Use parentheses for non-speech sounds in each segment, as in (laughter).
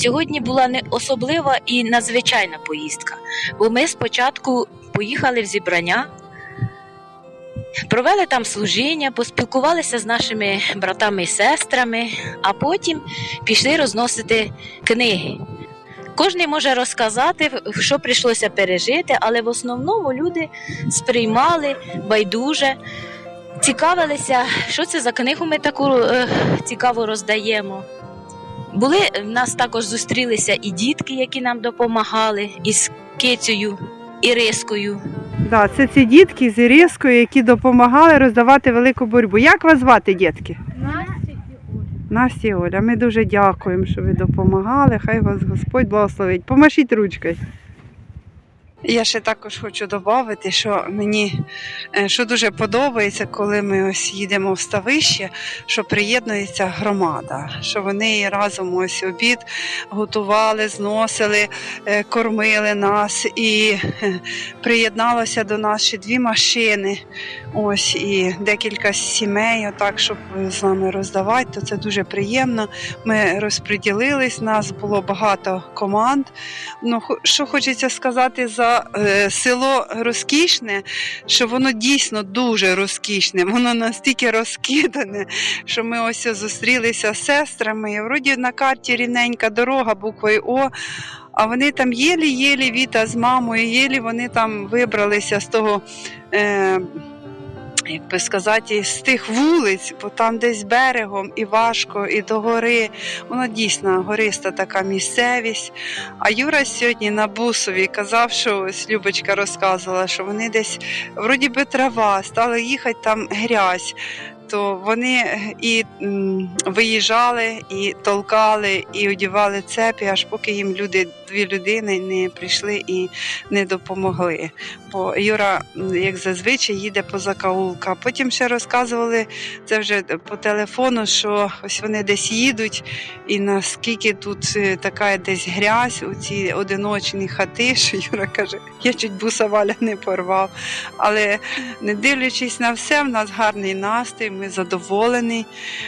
Сьогодні була не особлива і надзвичайна поїздка, бо ми спочатку поїхали в зібрання, провели там служіння, поспілкувалися з нашими братами і сестрами, а потім пішли розносити книги. Кожний може розказати, що прийшлося пережити, але в основному люди сприймали байдуже, цікавилися, що це за книгу ми таку е, цікаво роздаємо. Були в нас також зустрілися і дітки, які нам допомагали, із кицею, Ірискою. Да, це ці дітки з Ірискою, які допомагали роздавати велику боротьбу. Як вас звати, дітки? Настя і Оля. Ми дуже дякуємо, що ви допомагали. Хай вас Господь благословить. Помашіть ручкою. Я ще також хочу додати, що мені е, що дуже подобається, коли ми ось їдемо в ставище, що приєднується громада, що вони разом ось обід готували, зносили, е, кормили нас і е, приєдналося до нас ще дві машини. Ось і декілька сімей, отак, щоб з нами роздавати, то це дуже приємно. Ми розподілились, нас було багато команд. Ну, що хочеться сказати за е, село розкішне, що воно дійсно дуже розкішне, воно настільки розкидане, що ми ось зустрілися з сестрами. І вроді на карті рівненька дорога буквою О. А вони там єлі-єлі Віта з мамою, єлі вони там вибралися з того. Е, як би сказати, з тих вулиць, бо там десь берегом і важко, і до гори. Воно дійсно гориста така місцевість. А Юра сьогодні на бусові казав, що ось Любочка розказувала, що вони десь вроді би трава, стали їхати там грязь. То вони і м, виїжджали, і толкали, і одівали цепі, аж поки їм люди, дві людини не прийшли і не допомогли. Бо Юра, як зазвичай, їде по закаулка. Потім ще розказували це вже по телефону, що ось вони десь їдуть, і наскільки тут е, така десь грязь, у ці одиночні хати, (laughs) що Юра каже, я чуть буса валя не порвав. Але не дивлячись на все, в нас гарний настрій, ми задоволені.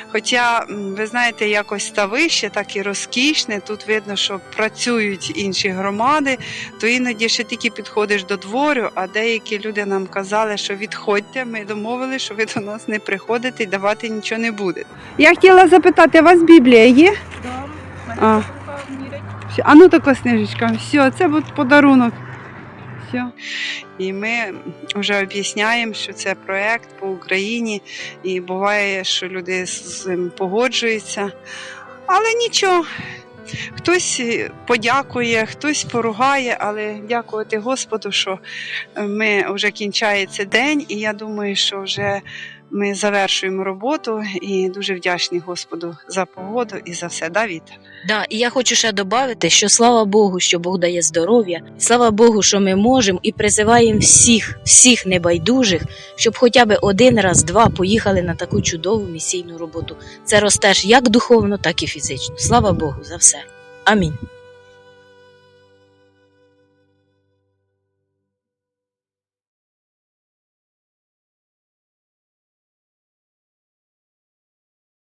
Хоча, ви знаєте, якось ставище, так і розкішне. Тут видно, що працюють інші громади, то іноді ще тільки підходиш до двору, а деякі люди нам казали, що відходьте, ми домовили, що ви до нас не приходите і давати нічого не будете. Я хотіла запитати, у вас Біблія є? А. Все, А ну тако снижечка, все, це от подарунок. Все. І ми вже об'ясняємо, що це проєкт по Україні, і буває, що люди з цим погоджуються. Але нічого, хтось подякує, хтось поругає, але дякувати Господу, що ми вже кінчається день, і я думаю, що вже ми завершуємо роботу і дуже вдячні Господу за погоду і за все. Да, Віта? Да, і я хочу ще додати, що слава Богу, що Бог дає здоров'я, слава Богу, що ми можемо і призиваємо всіх, всіх небайдужих, щоб хоча б один раз, два поїхали на таку чудову місійну роботу. Це ростеш як духовно, так і фізично. Слава Богу за все. Амінь.